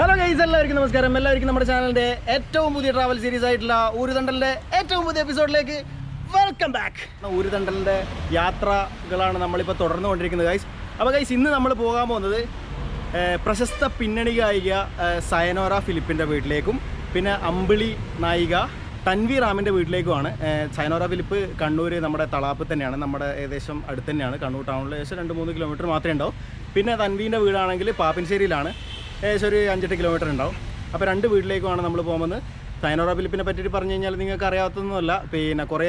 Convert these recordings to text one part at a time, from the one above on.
Hello guys എല്ലാവർക്കും നമസ്കാരം. എല്ലാവർക്കും നമ്മുടെ ചാനലിന്റെ ഏറ്റവും പുതിയ ട്രാവൽ സീരീസ് ആയിട്ടുള്ള ഊരുതണ്ടലിന്റെ ഏറ്റവും പുതിയ എപ്പിസോഡിലേക്ക് വെൽക്കം ബാക്ക് ഊരുതണ്ടലിന്റെ യാത്രകളാണ് നമ്മളിപ്പോൾ തുടർന്നു കൊണ്ടിരിക്കുന്നത് ഗൈസ് അപ്പോൾ ഗൈസ് ഇന്ന് നമ്മൾ പോകാൻ പോകുന്നത് പ്രശസ്ത പിന്നണി ഗായിക സയനോറ ഫിലിപ്പിന്റെ വീട്ടിലേക്കും പിന്നെ അമ്പിളി നായിക തൻവി റാമിന്റെ വീട്ടിലേക്കുമാണ്. സൈനോറ ഫിലിപ്പ് കണ്ണൂർ നമ്മുടെ തളാപ്പ് തന്നെയാണ്. നമ്മുടെ ഏകദേശം അടുത്ത് തന്നെയാണ്. കണ്ണൂർ ടൗണിൽ ഏകദേശം രണ്ട് മൂന്ന് കിലോമീറ്റർ മാത്രമേ ഉണ്ടാവും പിന്നെ തൻവീന്റെ വീടാണെങ്കിൽ പാപ്പിൻശ്ശേരിയിലാണ്. ഏകദേശം ഒരു അഞ്ചെട്ട് കിലോമീറ്റർ ഉണ്ടാവും. അപ്പോൾ രണ്ട് വീട്ടിലേക്കുമാണ് നമ്മൾ പോകുന്നത്. സൈനോറ ഫിലിപ്പിനെ പറ്റിയിട്ട് പറഞ്ഞു കഴിഞ്ഞാൽ നിങ്ങൾക്ക് അറിയാത്തൊന്നുമല്ല പിന്നെ കുറേ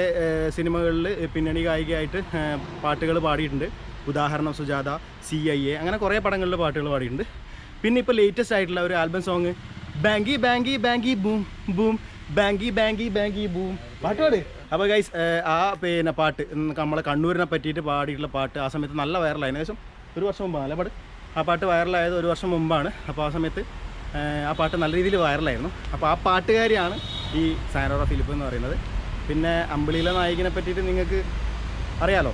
സിനിമകളിൽ പിന്നണി ഗായികയായിട്ട് പാട്ടുകൾ പാടിയിട്ടുണ്ട്. ഉദാഹരണം സുജാത സി ഐ എ അങ്ങനെ കുറേ പടങ്ങളിൽ പാട്ടുകൾ പാടിയിട്ടുണ്ട്. പിന്നെ ഇപ്പോൾ ലേറ്റസ്റ്റ് ആയിട്ടുള്ള ഒരു ആൽബം സോങ് ബാങ്കി ബാങ്കി ബാങ്കി ബൂം ബൂം ബാങ്കി ബാങ്കി ബാങ്കി ബൂം. പാട്ട് പാട്. അപ്പോൾ ഗൈസ് ആ പിന്നെ പാട്ട് നമ്മളെ കണ്ണൂരിനെ പറ്റിയിട്ട് പാടിയിട്ടുള്ള പാട്ട് ആ സമയത്ത് നല്ല വൈറലായി ഏകദേശം ഒരു വർഷം മുമ്പ് അല്ലേ പാട്ട് ആ പാട്ട് വൈറലായത് ഒരു വർഷം മുമ്പാണ്. അപ്പോൾ ആ സമയത്ത് ആ പാട്ട് നല്ല രീതിയിൽ വൈറലായിരുന്നു. അപ്പോൾ ആ പാട്ടുകാരിയാണ് ഈ സാനോറ ഫിലിപ്പ് എന്ന് പറയുന്നത്. പിന്നെ അമ്പിളിയിലെ നായകനെ പറ്റിയിട്ട് നിങ്ങൾക്ക് അറിയാലോ?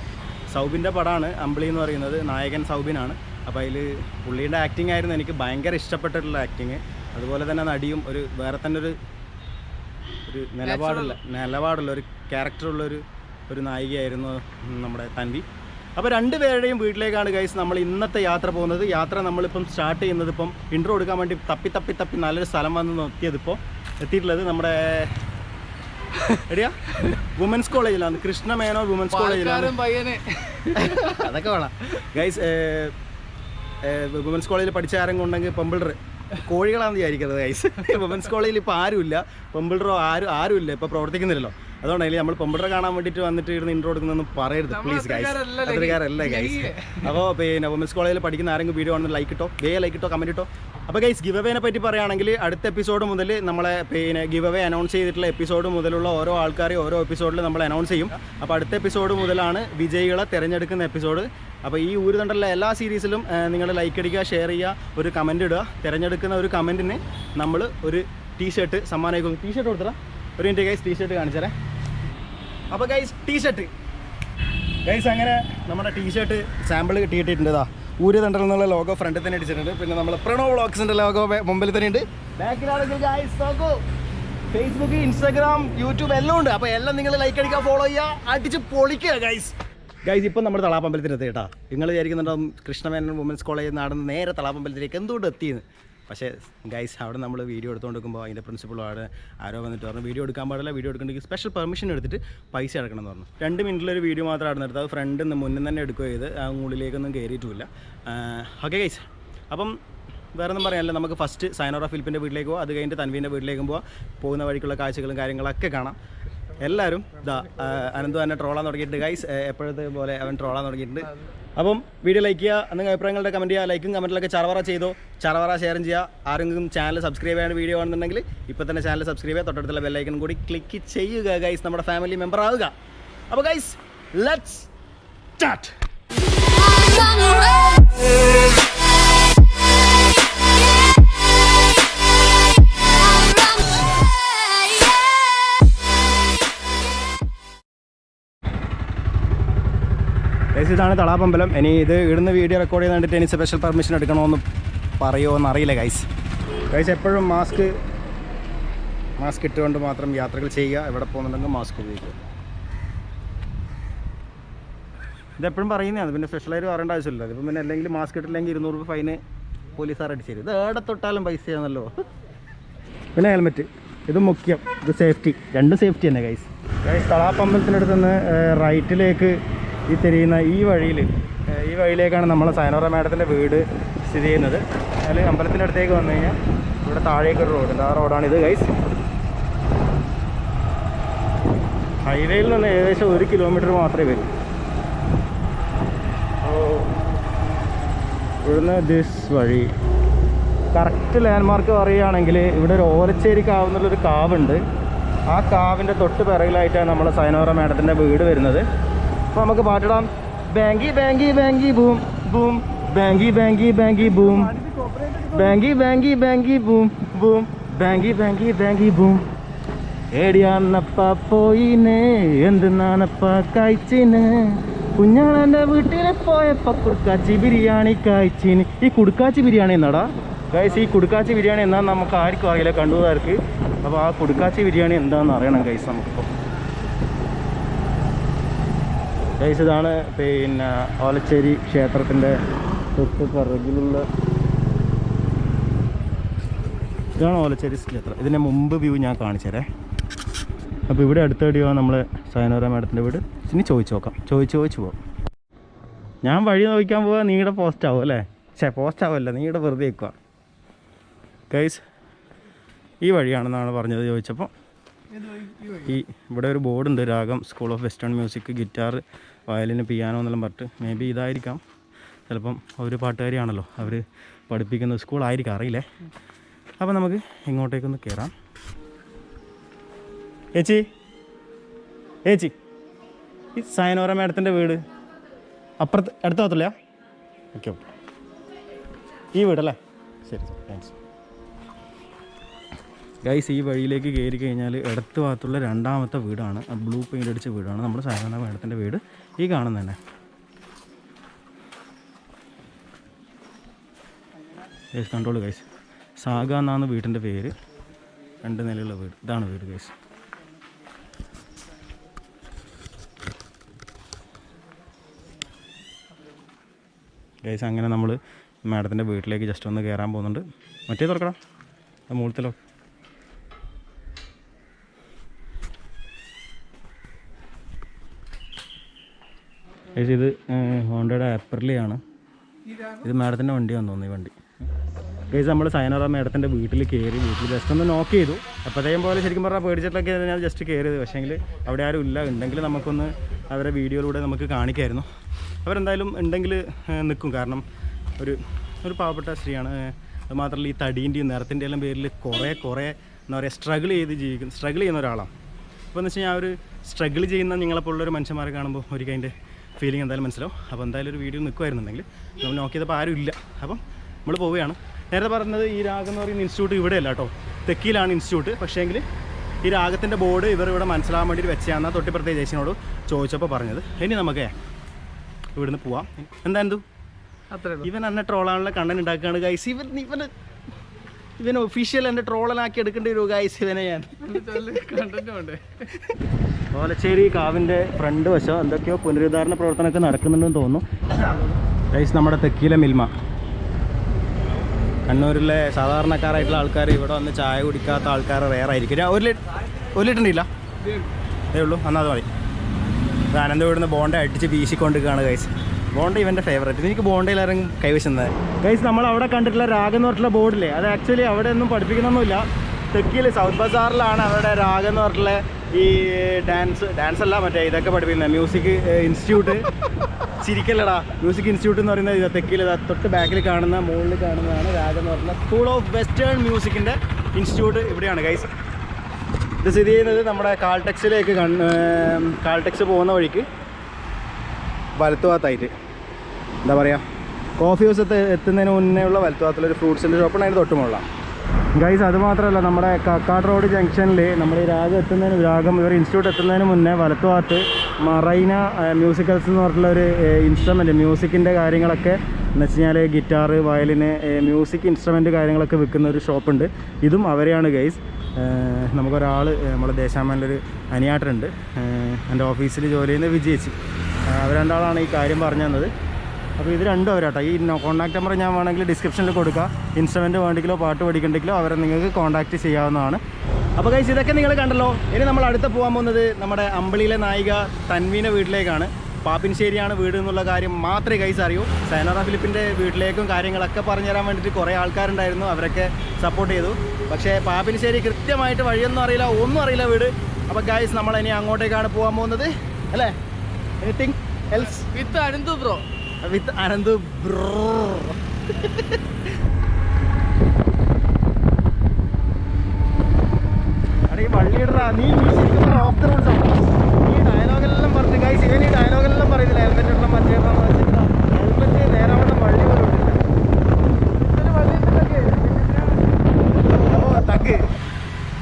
സൗബിന്റെ പടമാണ് അമ്പിളി എന്ന് പറയുന്നത്. നായകൻ സൗബിനാണ്. അപ്പോൾ അതിൽ പുള്ളീന്റെ ആക്ടിങ് ആയിരുന്നു എനിക്ക് ഭയങ്കര ഇഷ്ടപ്പെട്ടിട്ടുള്ള ആക്ടിങ് അതുപോലെ തന്നെ നടിയും ഒരു വേറെ തന്നെ ഒരു ഒരു നിലപാടുള്ള നിലപാടുള്ള ഒരു ക്യാരക്ടറുള്ള ഒരു ഒരു നായികയായിരുന്നു നമ്മുടെ തൻവി. അപ്പോൾ രണ്ടുപേരുടെയും വീട്ടിലേക്കാണ് ഗൈസ് നമ്മൾ ഇന്നത്തെ യാത്ര പോകുന്നത്. യാത്ര നമ്മളിപ്പം സ്റ്റാർട്ട് ചെയ്യുന്നത് ഇപ്പം ഇൻട്രോ എടുക്കാൻ വേണ്ടി തപ്പി തപ്പി തപ്പി നല്ലൊരു സ്ഥലം വന്ന് നോക്കിയത് ഇപ്പോൾ എത്തിയിട്ടുള്ളത് നമ്മുടെ എടിയാ? വുമൻസ് കോളേജിലാണ് കൃഷ്ണ മേനോ വുമൻസ് കോളേജിലാണ് അതൊക്കെ വേണം ഗൈസ് വുമൻസ് കോളേജിൽ പഠിച്ച ആരെങ്കിലും ഉണ്ടെങ്കിൽ പെമ്പിളർ കോഴികളാണെന്ന് വിചാരിക്കുന്നത് ഗൈസ് വുമൻസ് കോളേജിൽ ഇപ്പോൾ ആരുമില്ല. പെമ്പിളറോ ആരും ആരുമില്ല. ഇപ്പോൾ പ്രവർത്തിക്കുന്നില്ലല്ലോ. അതുകൊണ്ടാണ് നമ്മൾ പെമ്പിളറെ കാണാൻ വേണ്ടിയിട്ട് വന്നിട്ട് ഇരുന്ന് ഇൻട്രോ എടുക്കുന്നൊന്നും പറയരുത്. പ്ലീസ് ഗൈസ് അത്രക്കാരല്ല ഗൈസ്. അപ്പോൾ പിന്നെ വുമൻസ് കോളേജിൽ പഠിക്കുന്ന ആരെങ്കിലും വീഡിയോ ആണെന്ന് ലൈക്ക് ഇട്ടോ വേ ലൈക്ക് ഇട്ടോ കമന്റ് ഇട്ടോ. അപ്പോൾ ഗൈസ് ഗിവ് അവേനെ പറ്റി പറയുകയാണെങ്കിൽ അടുത്ത എപ്പിസോഡ് മുതൽ നമ്മളെ പിന്നെ ഗിവ് അവേ അനൗൺസ് ചെയ്തിട്ടുള്ള എപ്പിസോഡ് മുതലുള്ള ഓരോ ആൾക്കാരെയും ഓരോ എപ്പിസോഡിൽ നമ്മൾ അനൗൺസ് ചെയ്യും. അപ്പോൾ അടുത്ത എപ്പിസോഡ് മുതലാണ് വിജയികളെ തിരഞ്ഞെടുക്കുന്ന എപ്പിസോഡ് അപ്പോൾ ഈ ഊരുതണ്ടുള്ള എല്ലാ സീരീസിലും നിങ്ങൾ ലൈക്ക് അടിക്കുക ഷെയർ ചെയ്യുക ഒരു കമന്റ് ഇടുക. തിരഞ്ഞെടുക്കുന്ന ഒരു കമന്റിന് നമ്മൾ ഒരു ടീ ഷർട്ട് സമ്മാനമായിരിക്കും ടീ ഷർട്ട് കൊടുത്തരാ ഒരു മിനിറ്റ് ഗൈസ് ടീ ഷർട്ട് കാണിച്ചേരേ അപ്പോൾ ഗൈസ് ടീഷർട്ട് ഗൈസ് അങ്ങനെ നമ്മുടെ ടീഷർട്ട് സാമ്പിൾ കിട്ടിയിട്ടുണ്ട് ഇതാ. തണ്ടൽ എന്നുള്ള ലോഗോ ഫ്രണ്ടിൽ തന്നെ അടിച്ചിട്ടുണ്ട് പിന്നെ നമ്മൾ പ്രണോ വ്ളോഗ്സിന്റെ ലോഗോ മുമ്പിൽ തന്നെ ഉണ്ട്. ഫേസ്ബുക്ക് ഇൻസ്റ്റാഗ്രാം യൂട്യൂബ് എല്ലാം ഉണ്ട്. അപ്പോൾ എല്ലാം നിങ്ങൾ ലൈക്ക് അടിക്കുക ഫോളോ ചെയ്യുക അടിച്ച് പൊളിക്കുക ഗൈസ് ഗൈസ് ഇപ്പം നമ്മൾ തളാപ്പമ്പലത്തിനെത്തി കേട്ടാ. നിങ്ങൾ വിചാരിക്കുന്നുണ്ടാവും കൃഷ്ണമേനൻ വുമൻസ് കോളേജിൽ നടന്ന് നേരെ തളാപ്പമ്പലത്തിലേക്ക് എന്തുകൊണ്ട് എത്തിയെന്ന്? പക്ഷേ ഗൈസ് അവിടെ നമ്മൾ വീഡിയോ എടുത്തുകൊണ്ടിരിക്കുമ്പോൾ അതിന്റെ പ്രിൻസിപ്പൾ അവിടെ ആരോ വന്നിട്ട് പറഞ്ഞു വീഡിയോ എടുക്കാൻ പാടില്ല വീഡിയോ എടുക്കണമെങ്കിൽ സ്പെഷ്യൽ പെർമിഷൻ എടുത്തിട്ട് പൈസ അടക്കണം എന്ന് പറഞ്ഞു. രണ്ട് മിനിറ്റിലൊരു വീഡിയോ മാത്രം അവിടെ നിർത്തുക അത് ഫ്രണ്ടിൽ നിന്ന് മുന്നിൽ തന്നെ എടുക്കുകയോ ചെയ്ത് ആ ഉള്ളിലേക്കൊന്നും കയറിയിട്ടുമില്ല ഓക്കെ ഗൈസ് അപ്പം വേറെ ഒന്നും പറയാനല്ല. നമുക്ക് ഫസ്റ്റ് സൈനോറ ഫിലിപ്പിന്റെ വീട്ടിലേക്ക് പോകാം അത് കഴിഞ്ഞിട്ട് തൻവീന്റെ വീട്ടിലേക്കും പോവാം. പോകുന്ന വഴിക്കുള്ള കാഴ്ചകളും കാര്യങ്ങളൊക്കെ കാണാം. എല്ലാവരും ഇതാ അനന്തു തന്നെ ട്രോളാൻ തുടങ്ങിയിട്ടുണ്ട് ഗൈസ് എപ്പോഴത്തെ പോലെ അവൻ ട്രോളാൻ തുടങ്ങിയിട്ടുണ്ട്. അപ്പം വീഡിയോ ലൈക്ക് ചെയ്യുക എന്തെങ്കിലും അഭിപ്രായങ്ങളുടെ കമന്റ് ചെയ്യുക ലൈക്കും കമന്റിലൊക്കെ ചറവറ ചെയ്തോ. ചറവറ ഷെയർ ചെയ്യുക. ആരെങ്കിലും ചാനൽ സബ്സ്ക്രൈബ് ചെയ്യാൻ വീഡിയോ ആണെന്നുണ്ടെങ്കിൽ ഇപ്പോൾ തന്നെ ചാനൽ സബ്സ്ക്രൈബ് ചെയ്യുക. തൊട്ടടുത്തുള്ള ബെല്ലൈക്കൺ കൂടി ക്ലിക്ക് ചെയ്യുക ഗൈസ് നമ്മുടെ ഫാമിലി മെമ്പർ ആവുക. അപ്പോൾ ഗൈസ് ലെറ്റ്സ് സ്റ്റാർട്ട് ഗൈസ് ഇതാണ് തളാപ്പമ്പലം ഇനി ഇത് ഇടുന്ന വീഡിയോ റെക്കോർഡ് ചെയ്ത് കണ്ടിട്ട് ഇനി സ്പെഷ്യൽ പെർമിഷൻ എടുക്കണമെന്ന് പറയുമോ എന്നറിയില്ല ഗൈസ് ഗൈസ് എപ്പോഴും മാസ്ക് മാസ്ക് ഇട്ടുകൊണ്ട് മാത്രം യാത്രകൾ ചെയ്യുക. എവിടെ പോകുന്നുണ്ടെങ്കിൽ മാസ്ക് ഉപയോഗിക്കുക. ഇതെപ്പോഴും പറയുന്നതാണ്. പിന്നെ സ്പെഷ്യലായിട്ട് പറയേണ്ട ആവശ്യമില്ല. അതിപ്പം പിന്നെ അല്ലെങ്കിൽ മാസ്ക് ഇട്ടില്ലെങ്കിൽ ഇരുന്നൂറ് രൂപ ഫൈന് പോലീസുകാർ അടിച്ചു തരും. ഇത് എവിടെ തൊട്ടാലും പൈസയാണല്ലോ പിന്നെ ഹെൽമെറ്റ്. ഇത് മുഖ്യം. ഇത് സേഫ്റ്റി രണ്ടും സേഫ്റ്റി തന്നെ ഗൈസ് ഗൈസ് തളാപ്പമ്പലത്തിനടുത്ത് നിന്ന് റൈറ്റിലേക്ക് ഈ തിരിയുന്ന ഈ വഴിയിൽ ഈ വഴിയിലേക്കാണ് നമ്മൾ സൈനോറ മാഡത്തിന്റെ വീട് സ്ഥിതി ചെയ്യുന്നത്. അതിൽ അമ്പലത്തിന്റെ അടുത്തേക്ക് വന്നു കഴിഞ്ഞാൽ ഇവിടെ താഴേക്കൊരു റോഡ് ആ റോഡാണിത് ഗൈസ് ഹൈവേയിൽ നിന്ന് ഏകദേശം ഒരു കിലോമീറ്റർ മാത്രമേ വരൂ. ഇവിടുന്ന് ദിസ് വഴി. കറക്റ്റ് ലാൻഡ്മാർക്ക് പറയുകയാണെങ്കിൽ ഇവിടെ ഒരു ഓലച്ചേരി കാവ് എന്നുള്ളൊരു കാവുണ്ട്. ആ കാവിന്റെ തൊട്ട് പിറകിലായിട്ടാണ് നമ്മൾ സൈനോറ മാഡത്തിന്റെ വീട് വരുന്നത്. അപ്പോൾ നമുക്ക് പാട്ടിടാം. ബാങ്കി ബാങ്കി ബാങ്കി ബൂം ബൂം. ബാങ്കി ബാങ്കി ബാങ്കി ബൂം. ബാങ്കി ബാങ്കി ബാങ്കി ബൂം ബൂം. ബാങ്കി ബാങ്കി ബാങ്കി ബൂം. ഏടിയാന്നപ്പ പോയിന് എന്തിനാണപ്പ കഴിച്ചിന് കുഞ്ഞാളെന്റെ വീട്ടിൽ പോയപ്പോ കുടുക്കാച്ചി ബിരിയാണി കഴിച്ചിന് ഈ കുടുക്കാച്ചി ബിരിയാണി എന്നാടാ? ഗൈസ് ഈ കുടുക്കാച്ചി ബിരിയാണി എന്താണെന്ന് നമുക്ക് ആർക്കും അറിയില്ല കണ്ടുപോകാർക്ക്. അപ്പോൾ ആ കുടുക്കാച്ചി ബിരിയാണി എന്താണെന്ന് അറിയണം ഗൈസ് നമുക്കിപ്പോൾ ഗൈസ് ഇതാണ് പിന്നെ ഓലച്ചേരി ക്ഷേത്രത്തിന്റെ തൊട്ട് പിറകിലുള്ള ഇതാണ് ഓലച്ചേരി ക്ഷേത്രം. ഇതിന്റെ മുമ്പ് വ്യൂ ഞാൻ കാണിച്ചേരേ അപ്പോൾ ഇവിടെ അടുത്തടിയോ നമ്മൾ സയനോര മാഡത്തിന്റെ വീട്. ഇനി ചോദിച്ചു നോക്കാം. ചോദിച്ചു ചോദിച്ചു പോവാം. ഞാൻ വഴി നോക്കാൻ പോവാ നീയുടെ പോസ്റ്റ് ആവും അല്ലേ? ഛേ പോസ്റ്റ് ആവുമല്ല നീയുടെ വെറുതെ വെക്കുക ഗൈസ് ഈ വഴിയാണെന്നാണ് പറഞ്ഞത് ചോദിച്ചപ്പോൾ. ഈ ഇവിടെ ഒരു ബോർഡുണ്ട് Raagam school of western music guitar violin piano എന്നെല്ലാം പറഞ്ഞിട്ട് മേ ബി ഇതായിരിക്കാം. ചിലപ്പം ഒരു പാട്ടുകാരിയാണല്ലോ അവർ പഠിപ്പിക്കുന്ന സ്കൂളായിരിക്കും അറിയില്ലേ? അപ്പം നമുക്ക് ഇങ്ങോട്ടേക്കൊന്ന് കയറാം ഏച്ചി? ഏച്ചി? ഈ സയനോര മാഡത്തിന്റെ വീട് അപ്പുറത്ത് അടുത്ത ഭാഗത്തില്ല ഓക്കെ ഓക്കെ. ഈ വീടല്ലേ ശരി താങ്ക്സ് ഗൈസ് ഈ വഴിയിലേക്ക് കയറി കഴിഞ്ഞാൽ ഇടത്ത് ഭാഗത്തുള്ള രണ്ടാമത്തെ വീടാണ്. ബ്ലൂ പെയിന്റ് അടിച്ച വീടാണ്. നമ്മുടെ സാധാരണ മേഡത്തിന്റെ വീട്. ഈ കാണുന്ന തന്നെ ഗൈസ് കണ്ടോളൂ ഗൈസ് സാഗ എന്നാണ് വീട്ടിന്റെ പേര്. രണ്ട് നിലയുള്ള വീട്. ഇതാണ് വീട് ഗൈസ് ഗൈസ് അങ്ങനെ നമ്മൾ മാഡത്തിന്റെ വീട്ടിലേക്ക് ജസ്റ്റ് ഒന്ന് കയറാൻ പോകുന്നുണ്ട്. മറ്റേ തുറക്കണം മൂളത്തിലോ ഗൈസ് ഇത് ഹോണ്ടയുടെ ആപ്പർലിയാണ് ഇത് മാഡത്തിന്റെ വണ്ടിയാണെന്ന് തോന്നുന്നു ഈ വണ്ടി. ഗൈസ് നമ്മൾ സൈനറ മാഡത്തിന്റെ വീട്ടിൽ കയറി വീട്ടിൽ ജസ്റ്റ് ഒന്ന് നോക്ക് ചെയ്തു. അപ്പോഴത്തേക്കും പോലെ ശരിക്കും പറഞ്ഞാൽ പേടിച്ചിട്ടൊക്കെ ഞാൻ ജസ്റ്റ് കയറിയത് പക്ഷേങ്കിൽ അവിടെ ആരും ഇല്ല. ഉണ്ടെങ്കിൽ നമുക്കൊന്ന് അവരെ വീഡിയോയിലൂടെ നമുക്ക് കാണിക്കായിരുന്നു. അവരെന്തായാലും ഉണ്ടെങ്കിൽ നിൽക്കും. കാരണം ഒരു ഒരു പാവപ്പെട്ട സ്ത്രീയാണ്. അതുമാത്രമല്ല ഈ തടീന്റെയും നിറത്തിന്റെ എല്ലാം പേരിൽ കുറേ കുറേ എന്താ പറയുക സ്ട്രഗിൾ ചെയ്ത് ജീവിക്കുന്ന സ്ട്രഗിൾ ചെയ്യുന്ന ഒരാളാണ്. അപ്പോൾ എന്ന് വെച്ച് കഴിഞ്ഞാൽ ആ ഒരു സ്ട്രഗിൾ ചെയ്യുന്ന നിങ്ങളെപ്പോലുള്ളൊരു മനുഷ്യന്മാരെ കാണുമ്പോൾ ഒരിക്കൽ അതിന്റെ ഫീലിംഗ് എന്തായാലും മനസ്സിലാവും. അപ്പോൾ എന്തായാലും ഒരു വീഡിയോ നിൽക്കുമായിരുന്നുണ്ടെങ്കിൽ നമ്മൾ നോക്കിയപ്പോൾ ആരും ഇല്ല. അപ്പം നമ്മൾ പോവുകയാണ്. നേരത്തെ പറഞ്ഞത് ഈ രാഗം എന്ന് പറയുന്ന ഇൻസ്റ്റിറ്റ്യൂട്ട് ഇവിടെയല്ല കേട്ടോ. തെക്കിയിലാണ് ഇൻസ്റ്റിറ്റ്യൂട്ട് പക്ഷേങ്കിൽ ഈ രാഗത്തിന്റെ ബോർഡ് ഇവർ ഇവിടെ മനസ്സിലാകാൻ വേണ്ടി വെച്ചാന്നാ തൊട്ടിപ്പുറത്തെ ചേച്ചിനോട് ചോദിച്ചപ്പോൾ പറഞ്ഞത്. ഇനി നമുക്ക് ഇവിടുന്ന് പോവാം. എന്താ എന്തു? അത്രേ ഇവൻ എന്നെ ട്രോളാനുള്ള കണ്ടന്റ് ഉണ്ടാക്കുകയാണ് ഗൈസ് ഇവൻ ഇവന് ഇവൻ ഒഫീഷ്യൽ എന്റെ ട്രോളനാക്കി എടുക്കേണ്ടി വരും ഗൈസ് ഇവനെ ഞാൻ. ഓലച്ചേരി കാവിന്റെ ഫ്രണ്ട് വശം എന്തൊക്കെയോ പുനരുദ്ധാരണ പ്രവർത്തനമൊക്കെ നടക്കുന്നുണ്ടെന്ന് തോന്നുന്നു. ഗൈസ് നമ്മുടെ തെക്കിയിലെ മിൽമ. കണ്ണൂരിലെ സാധാരണക്കാരായിട്ടുള്ള ആൾക്കാർ ഇവിടെ വന്ന് ചായ കുടിക്കാത്ത ആൾക്കാർ റെയർ ആയിരിക്കും. ഒരു ലിറ്റർ ഒരു ലിറ്റർ ഉണ്ടില്ല അതേ ഉള്ളൂ. എന്നാൽ അത് മതി. അനന്ത ഇവിടുന്ന് ബോണ്ട അടിച്ച് വീശിക്കൊണ്ടിരിക്കുകയാണ് ഗൈസ് ബോണ്ട ഇവന്റെ ഫേവറേറ്റ് എനിക്ക് ബോണ്ടയിൽ ഇറങ്ങും കൈവശുന്നത് ഗൈസ് നമ്മൾ അവിടെ കണ്ടിട്ടുള്ള രാഗം എന്ന് പറഞ്ഞിട്ടുള്ള ബോർഡില്ലേ അത് ആക്ച്വലി അവിടെ ഒന്നും പഠിപ്പിക്കുന്നൊന്നുമില്ല. തെക്കിയിൽ സൗത്ത് ബസാറിലാണ് അവരുടെ രാഗം എന്ന് പറഞ്ഞിട്ടുള്ള ഈ ഡാൻസ് ഡാൻസ് അല്ല മറ്റേ ഇതൊക്കെ പഠിപ്പിക്കുന്നത് മ്യൂസിക് ഇൻസ്റ്റിറ്റ്യൂട്ട് ചിരിക്കല്ലടാ. മ്യൂസിക് ഇൻസ്റ്റിറ്റ്യൂട്ട് എന്ന് പറയുന്നത് തെക്കിൽ തൊട്ട് ബാക്കിൽ കാണുന്ന മുകളിൽ കാണുന്നതാണ് രാജ എന്ന് പറയുന്ന സ്കൂൾ ഓഫ് വെസ്റ്റേൺ മ്യൂസിക്കിന്റെ ഇൻസ്റ്റിറ്റ്യൂട്ട് ഇവിടെയാണ് ഗൈസ് ഇത് സ്ഥിതി ചെയ്യുന്നത് നമ്മുടെ കാൾടെക്സിലേക്ക് കാൾടെക്സ് പോകുന്ന വഴിക്ക് വലത്തുഭാഗത്തായിട്ട്. എന്താ പറയുക കോഫി ഹൗസ് എത്ത എത്തുന്നതിന് മുന്നേ ഉള്ള വലത്തുഭാഗത്തുള്ള ഒരു ഫ്രൂട്ട്സിന്റെ ഷോപ്പാണ് അതിന് തൊട്ട് മുകളിലാണ് ഗൈസ് അതുമാത്രമല്ല നമ്മുടെ കക്കാട് റോഡ് ജംഗ്ഷനിൽ നമ്മൾ ഈ രാഗം എത്തുന്നതിന് രാഗം ഇവർ ഇൻസ്റ്റിറ്റ്യൂട്ട് എത്തുന്നതിന് മുന്നേ വലത്തുഭാഗത്ത് മറൈന മ്യൂസിക്കൽസ് എന്ന് പറഞ്ഞിട്ടുള്ള ഒരു ഇൻസ്ട്രുമെന്റ് മ്യൂസിക്കിന്റെ കാര്യങ്ങളൊക്കെ എന്ന് വെച്ച് കഴിഞ്ഞാൽ ഗിറ്റാർ വയലിന് മ്യൂസിക് ഇൻസ്ട്രുമെന്റ് കാര്യങ്ങളൊക്കെ വിൽക്കുന്ന ഒരു ഷോപ്പുണ്ട് ഇതും അവരെയാണ് ഗൈസ് നമുക്കൊരാൾ നമ്മുടെ ഒരു അനിയാട്ടുണ്ട് എന്റെ ഓഫീസിൽ ജോലി ചെയ്യുന്ന വിജയിച്ച്. അവർ രണ്ടാളാണ് ഈ കാര്യം പറഞ്ഞു തന്നത്. അപ്പോൾ ഇത് രണ്ടും അവരാട്ടോ. ഈ കോൺടാക്ട് നമ്പർ ഞാൻ വേണമെങ്കിൽ ഡിസ്ക്രിപ്ഷനിൽ കൊടുക്കാം. ഇൻസ്ട്രുമെന്റ് വേണ്ടെങ്കിലോ പാട്ട് പഠിക്കണ്ടെങ്കിലോ അവരെ നിങ്ങൾക്ക് കോൺടാക്റ്റ് ചെയ്യാവുന്നതാണ്. അപ്പോൾ കൈസ് ഇതൊക്കെ നിങ്ങൾ കണ്ടല്ലോ. ഇനി നമ്മൾ അടുത്ത പോകാൻ പോകുന്നത് നമ്മുടെ അമ്പളിയിലെ നായിക തൻവീന്റെ വീട്ടിലേക്കാണ്. പാപ്പിൻശ്ശേരിയാണ് വീട് എന്നുള്ള കാര്യം മാത്രമേ കൈസ് അറിയൂ. സൈനറ ഫിലിപ്പിന്റെ വീട്ടിലേക്കും കാര്യങ്ങളൊക്കെ പറഞ്ഞു തരാൻ വേണ്ടിയിട്ട് കുറേ ആൾക്കാരുണ്ടായിരുന്നു. അവരൊക്കെ സപ്പോർട്ട് ചെയ്തു. പക്ഷേ പാപ്പിൻശ്ശേരി കൃത്യമായിട്ട് വഴിയൊന്നും അറിയില്ല ഒന്നും അറിയില്ല വീട്. അപ്പോൾ ഗൈസ് നമ്മൾ ഇനി അങ്ങോട്ടേക്കാണ് പോകാൻ പോകുന്നത്. അല്ലേ? Anything else with Ananthu bro with Ananth bro. അടേ വള്ളിയിടറാ നീ നീ ശരിക്കും ഓഫ് ദ റൂൾസ് ആണ് ഈ ഡയലോഗെല്ലാം പറഞ്ഞ് ഗൈസ് ഇവൻ ഈ ഡയലോഗെല്ലാം പറയുന്നില്ല ഹെൽമെറ്റ് ഇടണം മറ്റേ ഹെൽമെറ്റ് നേരാവണ്ണം വള്ളി പോലും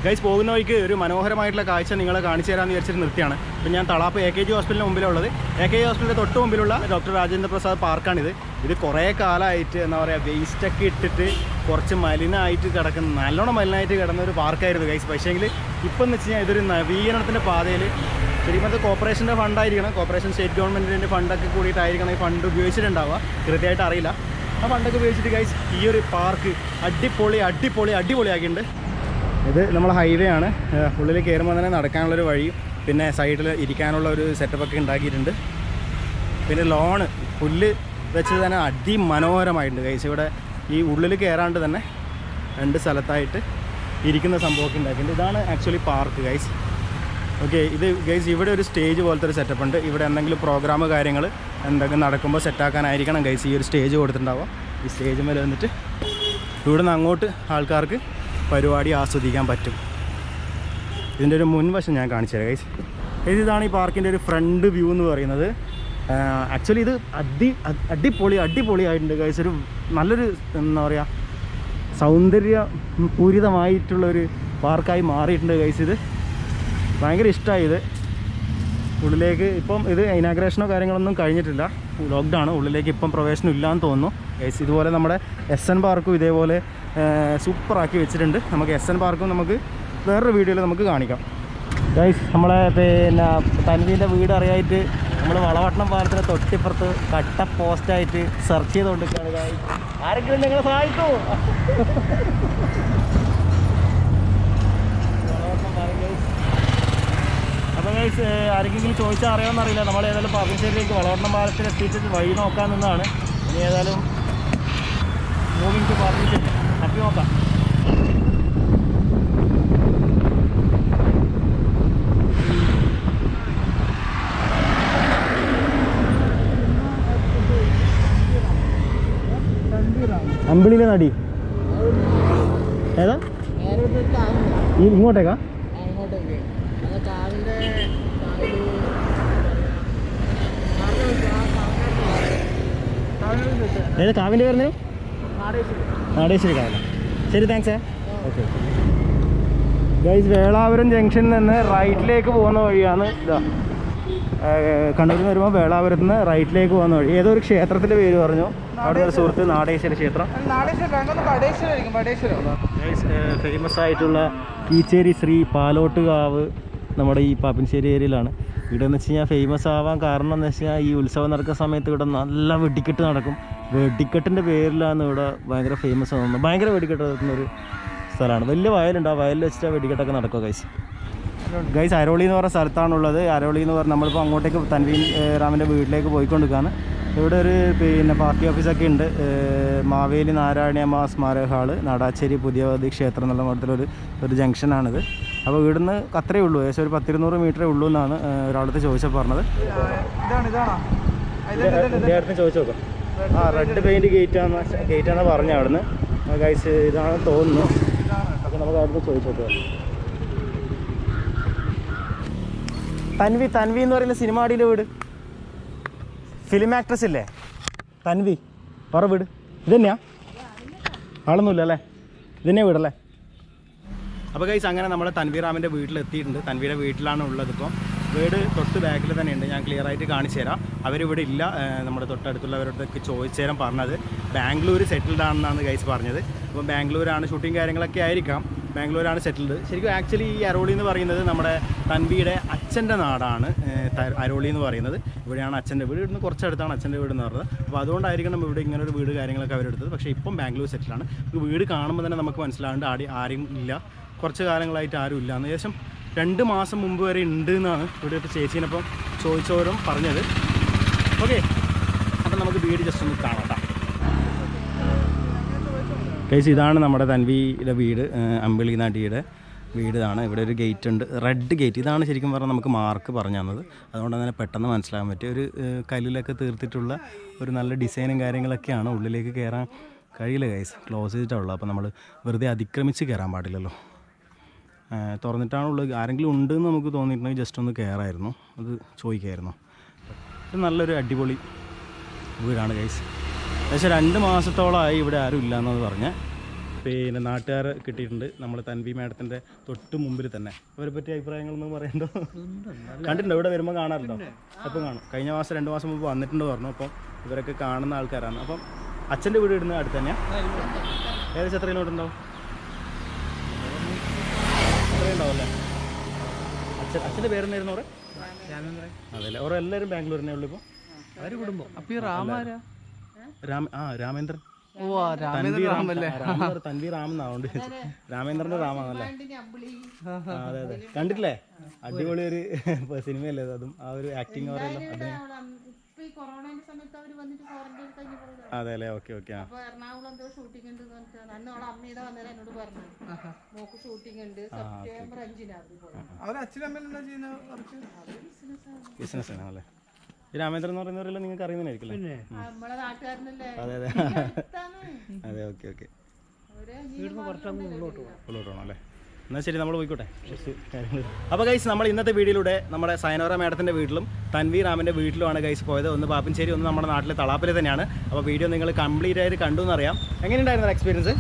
ഗൈസ് പോകുന്ന വഴിക്ക് ഒരു മനോഹരമായിട്ടുള്ള കാഴ്ച നിങ്ങളെ കാണിച്ചു തരാമെന്ന് വിചാരിച്ചിട്ട് നിർത്തിയാണ്. ഇപ്പം ഞാൻ തളാപ്പ് എ കെ ജി ഹോസ്പിറ്റലിന് മുമ്പിലുള്ളത്. എ കെ ജി ഹോസ്പിറ്റലിന്റെ തൊട്ട് മുമ്പിലുള്ള ഡോക്ടർ രാജേന്ദ്ര പ്രസാദ് പാർക്കാണിത്. ഇത് കുറേ കാലമായിട്ട് എന്താ പറയുക വേസ്റ്റൊക്കെ ഇട്ടിട്ട് കുറച്ച് മലിനമായിട്ട് കിടക്കുന്ന നല്ലോണം മലിനമായിട്ട് കിടന്ന ഒരു പാർക്കായിരുന്നു ഗൈസ് പക്ഷേങ്കിൽ ഇപ്പം എന്ന് വെച്ച് കഴിഞ്ഞാൽ ഇതൊരു നവീകരണത്തിന്റെ പാതയിൽ ശരിക്കും അത് കോർപ്പറേഷന്റെ ഫണ്ടായിരിക്കണം കോർപ്പറേഷൻ സ്റ്റേറ്റ് ഗവൺമെന്റിന്റെ ഫണ്ടൊക്കെ കൂടിയിട്ടായിരിക്കണം ഈ ഫണ്ട് ഉപയോഗിച്ചിട്ടുണ്ടാവുക. കൃത്യമായിട്ട് അറിയില്ല. ആ ഫണ്ടൊക്കെ ഉപയോഗിച്ചിട്ട് ഗൈസ് ഈ ഒരു പാർക്ക് അടിപൊളി അടിപൊളി അടിപൊളിയാക്കിയിട്ടുണ്ട്. ഇത് നമ്മൾ ഹൈവേ ആണ്. ഉള്ളിൽ കയറുമ്പോൾ തന്നെ നടക്കാനുള്ളൊരു വഴി പിന്നെ സൈഡിൽ ഇരിക്കാനുള്ള ഒരു സെറ്റപ്പൊക്കെ ഉണ്ടാക്കിയിട്ടുണ്ട്. പിന്നെ ലോണ് പുല്ല് വെച്ച് തന്നെ അതിമനോഹരമായിട്ടുണ്ട് കൈസ് ഇവിടെ ഈ ഉള്ളിൽ കയറാണ്ട് തന്നെ രണ്ട് സ്ഥലത്തായിട്ട് ഇരിക്കുന്ന സംഭവമൊക്കെ ഉണ്ടാക്കിയിട്ടുണ്ട്. ഇതാണ് ആക്ച്വലി പാർക്ക് ഗൈസ് ഓക്കെ ഇത് ഗൈസ് ഇവിടെ ഒരു സ്റ്റേജ് പോലത്തെ ഒരു സെറ്റപ്പ് ഉണ്ട്. ഇവിടെ എന്തെങ്കിലും പ്രോഗ്രാം കാര്യങ്ങൾ എന്തെങ്കിലും നടക്കുമ്പോൾ സെറ്റാക്കാനായിരിക്കണം ഗൈസ് ഈ ഒരു സ്റ്റേജ് കൊടുത്തിട്ടുണ്ടാവുക. ഈ സ്റ്റേജ് മേലെ വന്നിട്ട് ഇവിടെ അങ്ങോട്ട് ആൾക്കാർക്ക് പരിപാടി ആസ്വദിക്കാൻ പറ്റും. ഇതിന്റെ ഒരു മുൻവശം ഞാൻ കാണിച്ചു തരാം ഗൈസ് ഇതാണ് ഈ പാർക്കിന്റെ ഒരു ഫ്രണ്ട് വ്യൂ എന്ന് പറയുന്നത്. ആക്ച്വലി ഇത് അടി അടിപൊളി അടിപൊളി അടിപൊളിയായിട്ടുണ്ട് ഗൈസ് ഒരു നല്ലൊരു എന്താ പറയുക സൗന്ദര്യ പൂരിതമായിട്ടുള്ളൊരു പാർക്കായി മാറിയിട്ടുണ്ട് ഗൈസ് ഇത്. ഭയങ്കര ഇഷ്ടമായി ഇത്. ഉള്ളിലേക്ക് ഇപ്പം ഇത് ഇനാഗ്രേഷനോ കാര്യങ്ങളൊന്നും കഴിഞ്ഞിട്ടില്ല. ലോക്ക്ഡൗൺ ഉള്ളിലേക്ക് ഇപ്പം പ്രവേശനം ഇല്ലയെന്ന് തോന്നുന്നു. ഗൈസ് ഇതുപോലെ നമ്മുടെ എസ് എൻ പാർക്കും ഇതേപോലെ സൂപ്പറാക്കി വെച്ചിട്ടുണ്ട്. നമുക്ക് എസ് എൻ പാർക്കും നമുക്ക് വേറൊരു വീഡിയോയിൽ നമുക്ക് കാണിക്കാം. ഗൈസ് നമ്മളെ പിന്നെ തൻവീന്റെ വീട് അറിയായിട്ട് നമ്മൾ വളവട്ടണം പാലത്തിന് തൊട്ടിപ്പുറത്ത് കട്ട പോസ്റ്റായിട്ട് സെർച്ച് ചെയ്തുകൊണ്ടിരിക്കുകയാണ് ഗൈസ് ആരെങ്കിലും നിങ്ങളെ സഹായിക്കൂ. അപ്പം ഗൈസ് ആരെങ്കിലും ചോദിച്ചാൽ അറിയാമെന്നറിയില്ല നമ്മൾ ഏതായാലും പാപ്പിശ്ശേരിയിലേക്ക് വളവട്ടണം പാലത്തിൽ എത്തിയിട്ട് വഴി നോക്കാൻ നിന്നാണ്. ഇനി ഏതായാലും മൂവിങ് ടു പാപ്പിശ്ശേരി തപ്പി നോക്കാം അമ്പിളിയിലെ നടി. ഏതാ? ഈ ഇങ്ങോട്ടേക്കാ? ഏത് കാവിന്റെ പേരുന്നു നാടേശ്വരി കാണാം ശരി താങ്ക്സ് ഓക്കെ ഗൈസ് വേളാപുരം ജംഗ്ഷനിൽ നിന്ന് റൈറ്റിലേക്ക് പോകുന്ന വഴിയാണ് ഇതാ. കണ്ണൂരിൽ നിന്ന് വരുമ്പോൾ വേളാപുരത്ത് നിന്ന് റൈറ്റിലേക്ക് പോകുന്ന വഴി. ഏതൊരു ഒരു ക്ഷേത്രത്തിന്റെ പേര് പറഞ്ഞു. അവിടെ ഒരു സുഹൃത്ത് നാടേശ്വര ക്ഷേത്രം. ഫേമസ് ആയിട്ടുള്ള കീച്ചേരി ശ്രീ പാലോട്ടുകാവ് നമ്മുടെ ഈ പാപ്പിൻശ്ശേരി ഏരിയയിലാണ്. ഇവിടെ എന്ന് വെച്ച് കഴിഞ്ഞാൽ ഫേമസ് ആവാൻ കാരണം എന്ന് വെച്ച് കഴിഞ്ഞാൽ ഈ ഉത്സവം നടക്കുന്ന സമയത്ത് ഇവിടെ നല്ല വെടിക്കെട്ട് നടക്കും. വെടിക്കെട്ടിന്റെ പേരിലാണ് ഇവിടെ ഭയങ്കര ഫേമസ് ആവുന്നത്. ഭയങ്കര വെടിക്കെട്ട് നടക്കുന്ന ഒരു സ്ഥലമാണ്. വലിയ വയലുണ്ട്. ആ വയലിൽ വെച്ചിട്ട് വെടിക്കെട്ടൊക്കെ നടക്കുക ഗൈസ് ഗൈസ് അരോളി എന്ന് പറഞ്ഞ സ്ഥലത്താണുള്ളത്. അരോളി എന്ന് പറഞ്ഞാൽ നമ്മളിപ്പോൾ അങ്ങോട്ടേക്ക് തൻവീൻ റാമിന്റെ വീട്ടിലേക്ക് പോയിക്കൊണ്ടിരിക്കുകയാണ് ഇവിടെ ഒരു പിന്നെ പാർട്ടി ഓഫീസൊക്കെ ഉണ്ട്. മാവേലി നാരായണിയമ്മ സ്മാരക ഹാൾ നാടാച്ചേരി പുതിയവതി ക്ഷേത്രം എന്നുള്ള മഠത്തിലൊരു ഒരു ജംഗ്ഷനാണിത്. അപ്പോൾ ഇവിടുന്ന് അത്രയേ ഉള്ളൂ. ഏകദേശം ഒരു പത്തിരുന്നൂറ് മീറ്ററേ ഉള്ളൂ എന്നാണ് ഒരാളടുത്ത് ചോദിച്ചപ്പോൾ പറഞ്ഞത്. ഇതാണ് ഇതാണോ. ചോദിച്ചു നോക്കാം ആ റെഡ് പെയിന്റ് ഗേറ്റ് ആണ് പറഞ്ഞ അവിടുന്ന്. ഗൈസ് ഇതാണ് തോന്നുന്നു. അപ്പോൾ നമുക്ക് അവിടുന്ന് ചോദിച്ചോക്കാം. തൻവി തൻവി എന്ന് പറയുന്ന സിനിമ അടിയിലെ വീട്. ഫിലിം ആക്ട്രസ് ഇല്ലേ? തൻവി. പറ വീട്. ഇതന്നെയാ? ആളൊന്നുമില്ല അല്ലേ? ഇതന്നെയാ വീടല്ലേ? അപ്പോൾ ഗൈസ് അങ്ങനെ നമ്മുടെ തൻവീറാമിന്റെ വീട്ടിലെത്തിയിട്ടുണ്ട്. തൻവിയുടെ വീട്ടിലാണ് ഉള്ളത് ഇപ്പം. വീട് തൊട്ട് ബാക്കിൽ തന്നെ ഉണ്ട് ഞാൻ ക്ലിയർ ആയിട്ട് കാണിച്ചു തരാം. അവരിവിടെ ഇല്ല. നമ്മുടെ തൊട്ടടുത്തുള്ളവരോടൊക്കെ ചോദിച്ചു തരാൻ പറഞ്ഞത്. ബാംഗ്ലൂർ സെറ്റിൽഡ് ആണെന്നാണ് ഗൈസ് പറഞ്ഞത്. അപ്പോൾ ബാംഗ്ലൂരാണ് ഷൂട്ടിംഗ് കാര്യങ്ങളൊക്കെ ആയിരിക്കാം. ബാംഗ്ലൂരാണ് സെറ്റിൽഡ് ശരിക്കും ആക്ച്വലി ഈ അരോളി എന്ന് പറയുന്നത് നമ്മുടെ തൻവിയുടെ അച്ഛന്റെ നാടാണ്. അരോളി എന്ന് പറയുന്നത്. ഇവിടെയാണ് അച്ഛന്റെ വീട്. ഇവിടുന്ന് കുറച്ചടുത്താണ് അച്ഛന്റെ വീട് എന്ന് പറഞ്ഞത്. അപ്പോൾ അതുകൊണ്ടായിരിക്കണം ഇവിടെ ഇങ്ങനെ ഒരു വീട് കാര്യങ്ങളൊക്കെ അവരെടുത്തത്. പക്ഷേ ഇപ്പം ബാംഗ്ലൂർ സെറ്റിലാണ് വീട് കാണുമ്പോൾ തന്നെ നമുക്ക് മനസ്സിലാവുന്നുണ്ട് ആടി ആരും ഇല്ല. കുറച്ച് കാലങ്ങളായിട്ട് ആരും ഇല്ല. എന്ന് രണ്ട് മാസം മുമ്പ് വരെ ഉണ്ട് എന്നാണ് ഇവിടെ ഇവിടുത്തെ ചേച്ചീനപ്പം ചോദിച്ചവരും പറഞ്ഞത്. ഓക്കെ അപ്പം നമുക്ക് വീട് ജസ്റ്റ് ഒന്ന് കാണാം കേസ് ഇതാണ് നമ്മുടെ തൻവിയുടെ വീട് അമ്പിളി നടിയുടെ വീട് ഇതാണ്. ഇവിടെ ഒരു ഗേറ്റ് ഉണ്ട്. റെഡ് ഗേറ്റ് ഇതാണ് ശരിക്കും പറഞ്ഞാൽ നമുക്ക് മാർക്ക് പറഞ്ഞു തന്നത്. അതുകൊണ്ട് തന്നെ പെട്ടെന്ന് മനസ്സിലാകാൻ പറ്റും. ഒരു കല്ലിലൊക്കെ തീർത്തിട്ടുള്ള ഒരു നല്ല ഡിസൈനും കാര്യങ്ങളൊക്കെയാണ് ഉള്ളിലേക്ക് കയറാൻ കഴിയില്ല ഗൈസ് ക്ലോസ് ചെയ്തിട്ടുള്ളൂ അപ്പോൾ നമ്മൾ വെറുതെ അതിക്രമിച്ച് കയറാൻ പാടില്ലല്ലോ. തുറന്നിട്ടാണുള്ളത്. ആരെങ്കിലും ഉണ്ടെന്ന് നമുക്ക് തോന്നിയിട്ടുണ്ടെങ്കിൽ ജസ്റ്റ് ഒന്ന് കയറായിരുന്നു അത് ചോദിക്കായിരുന്നു. ഇത് നല്ലൊരു അടിപൊളി വീടാണ് ഗൈസ് ഏകദേശം രണ്ട് മാസത്തോളമായി ഇവിടെ ആരും ഇല്ല എന്നത് പറഞ്ഞ്. പിന്നെ നാട്ടുകാർ കിട്ടിയിട്ടുണ്ട്. നമ്മൾ തൻവി മാഡത്തിന്റെ തൊട്ട് മുമ്പിൽ തന്നെ. അവരെ പറ്റി അഭിപ്രായങ്ങളൊന്നും പറയണ്ടോ? കണ്ടിട്ടുണ്ടോ? ഇവിടെ വരുമ്പോൾ കാണാറുണ്ടോ? അപ്പം കാണും. കഴിഞ്ഞ മാസം രണ്ട് മാസം മുമ്പ് വന്നിട്ടുണ്ട് പറഞ്ഞു. അപ്പം ഇവരൊക്കെ കാണുന്ന ആൾക്കാരാണ്. അപ്പം അച്ഛന്റെ വീട് ഇടുന്ന അടുത്ത് തന്നെയാണ് ഏകദേശം എത്ര കിലോമീറ്റർ ഉണ്ടാവും അത്രയും ഉണ്ടാവും അല്ലേ അച്ഛൻ അച്ഛന്റെ പേരെന്നായിരുന്നു ഓറെ അതല്ലേ ഓരോ എല്ലാവരും ബാംഗ്ലൂരിനെ ഉള്ളൂ ഇപ്പോൾ അപ്പൊ ഈ രാമാരാ രാമ ആ രാമേന്ദ്രൻ. ഓ തൻവി രാം എന്നാവുണ്ട് രാമേന്ദ്രന്റെ റാമാണല്ലേ അതെ അതെ. കണ്ടിട്ടില്ലേ? അടിപൊളി ഒരു സിനിമയല്ലേ അത്? അതും ആ ഒരു ആക്ടിങ് പറയല്ലോ അതിന് ഇപ്പൊ ഈ കൊറോണയുടെ സമയത്ത് അവർ വന്നിട്ട് ക്വാറന്റൈൻ കഴിഞ്ഞ് അതെ അല്ലേ ഓക്കെ ഓക്കെ. ആ. അപ്പൊ എറണാകുളം എന്തോ ഷൂട്ടിംഗ് ഉണ്ട് പറഞ്ഞിട്ട് അന്ന് അവളെ അമ്മയുടെ വന്നേരം എന്നോട് പറഞ്ഞു. ഷൂട്ടിംഗ് ഉണ്ട്. സെപ്റ്റംബർ അഞ്ചിനാ അവർ പോയത് എന്താ ബിസിനസ് ആണ്. അല്ലേ ഈ രാമേന്ദ്രൻ എന്ന് പറയുന്നവരെല്ലാം നിങ്ങൾക്ക് അറിയുന്നതായിരിക്കും അല്ലേ? നമ്മളെ നാട്ടുകാരനല്ലേ? അതെ അതെ. Okay okay. ഉള്ളോട്ട് പോകണം അല്ലേ? എന്നാൽ ശരി നമ്മൾ പോയിക്കോട്ടെ. കുറച്ച് കാര്യങ്ങൾ അപ്പോൾ ഗൈസ് നമ്മൾ ഇന്നത്തെ വീഡിയോയിലൂടെ നമ്മുടെ സയനോറ മാഡത്തിന്റെ വീട്ടിലും തൻവീർ റാമിന്റെ വീട്ടിലുമാണ് ഗൈസ് പോയത്. ഒന്ന് പാപ്പഞ്ചേരി ഒന്ന് നമ്മുടെ നാട്ടിലെ തളാപ്പിൽ തന്നെയാണ്. അപ്പോൾ വീഡിയോ നിങ്ങൾ കംപ്ലീറ്റ് ആയിട്ട് കണ്ടു എന്നറിയാം എങ്ങനെയുണ്ടായിരുന്നു എക്സ്പീരിയൻസ്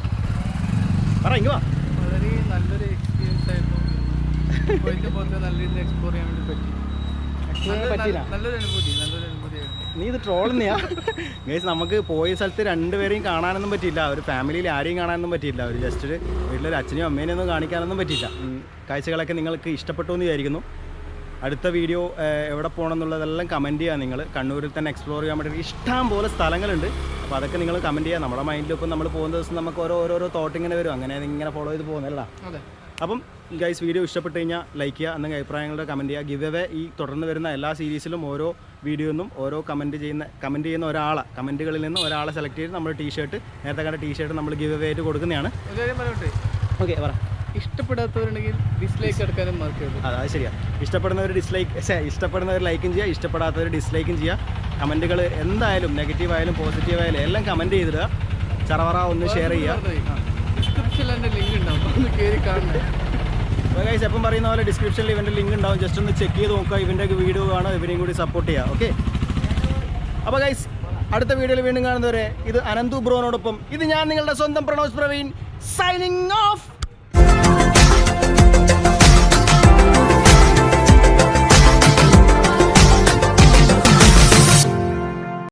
പറ ഇങ്ങ് വാ. വളരെ നല്ലൊരു എക്സ്പീരിയൻസ് ആയിരുന്നു. നല്ല രീതിയിൽ എക്സ്പ്ലോർ ചെയ്യാൻ വേണ്ടി പറ്റി. നല്ലൊരു- അനുഭൂതി നല്ലൊരു നീ ഇത് ട്രോളുന്നെയാ ഗൈസ് നമുക്ക് പോയ സ്ഥലത്ത് രണ്ടുപേരെയും കാണാനൊന്നും പറ്റിയില്ല. ഒരു ഫാമിലിയിൽ ആരെയും കാണാനൊന്നും പറ്റിയില്ല. ഒരു ജസ്റ്റ് ഒരു വീട്ടിലൊരു അച്ഛനെയും അമ്മേനെയും ഒന്നും കാണിക്കാനൊന്നും പറ്റിയില്ല. കാഴ്ചകളൊക്കെ നിങ്ങൾക്ക് ഇഷ്ടപ്പെട്ടു എന്ന് വിചാരിക്കുന്നു. അടുത്ത വീഡിയോ എവിടെ പോകണം എന്നുള്ളതെല്ലാം കമന്റ് ചെയ്യുക നിങ്ങൾ. കണ്ണൂരിൽ തന്നെ എക്സ്പ്ലോർ ചെയ്യാൻ പറ്റിയ ഇഷ്ടം പോലെ സ്ഥലങ്ങളുണ്ട്. അപ്പോൾ അതൊക്കെ നിങ്ങൾ കമന്റ് ചെയ്യുക നമ്മുടെ മൈൻഡിൽ ഇപ്പം നമ്മൾ പോകുന്ന ദിവസം നമുക്ക് ഓരോ ഓരോരോ തോട്ട് ഇങ്ങനെ വരും. അങ്ങനെ ഇങ്ങനെ ഫോളോ ചെയ്ത് പോകുന്നതല്ല അതെ. അപ്പം ഗൈസ് വീഡിയോ ഇഷ്ടപ്പെട്ട് കഴിഞ്ഞാൽ ലൈക്ക് ചെയ്യുക എന്നെങ്കിൽ അഭിപ്രായങ്ങളുടെ കമന്റ് ചെയ്യുക ഗിവ് അവേ ഈ തുടർന്ന് വരുന്ന എല്ലാ സീരീസിലും ഓരോ വീഡിയോന്നും ഓരോ കമന്റ് ചെയ്യുന്ന കമന്റ് ചെയ്യുന്ന ഒരാളെ കമന്റുകളിൽ നിന്ന് ഒരാളെ സെലക്ട് ചെയ്ത് നമ്മൾ ടീഷർട്ട് നേരത്തെ കണ്ട ടീഷർട്ട് നമ്മൾ ഗിവ് അവേ ആയിട്ട് കൊടുക്കുന്നതാണ്. ഓക്കെ പറ. ഇഷ്ടപ്പെടാത്തവരുണ്ടെങ്കിൽ ഡിസ്ലൈക്ക് എടുക്കാനും മാർക്ക് അതെ ശരിയാണ് ഇഷ്ടപ്പെടുന്നവർ ഡിസ്ലൈക്ക് ഇഷ്ടപ്പെടുന്നവർ ലൈക്കും ചെയ്യുക ഇഷ്ടപ്പെടാത്തവർ ഡിസ്ലൈക്കും ചെയ്യുക കമന്റുകൾ എന്തായാലും നെഗറ്റീവ് ആയാലും പോസിറ്റീവ് ആയാലും എല്ലാം കമന്റ് ചെയ്തിടുക. ചറവറ ഒന്ന് ഷെയർ ചെയ്യുക. ഡിസ്ക്രിപ്ഷനിൽ എന്റെ ലിങ്ക് ഉണ്ടാവും. ഒന്ന് കയറി അപ്പോൾ ഗൈസ് എപ്പം പറയുന്ന പോലെ ഡിസ്ക്രിപ്ഷനിൽ ഇവന്റെ ലിങ്ക് ഉണ്ടാവും. ജസ്റ്റ് ഒന്ന് ചെക്ക് ചെയ്ത് നോക്കുക. ഇവന്റെ വീഡിയോ കാണുക. ഇവരെയും കൂടി സപ്പോർട്ട് ചെയ്യുക. ഓക്കെ അപ്പോൾ ഗൈസ് അടുത്ത വീഡിയോയിൽ വീണ്ടും കാണുന്നവരെ ഇത് അനന്തു ബ്രോനോടൊപ്പം. ഇത് ഞാൻ നിങ്ങളുടെ സ്വന്തം പ്രണോസ് പ്രവീൺ സൈനിങ് ഓഫ്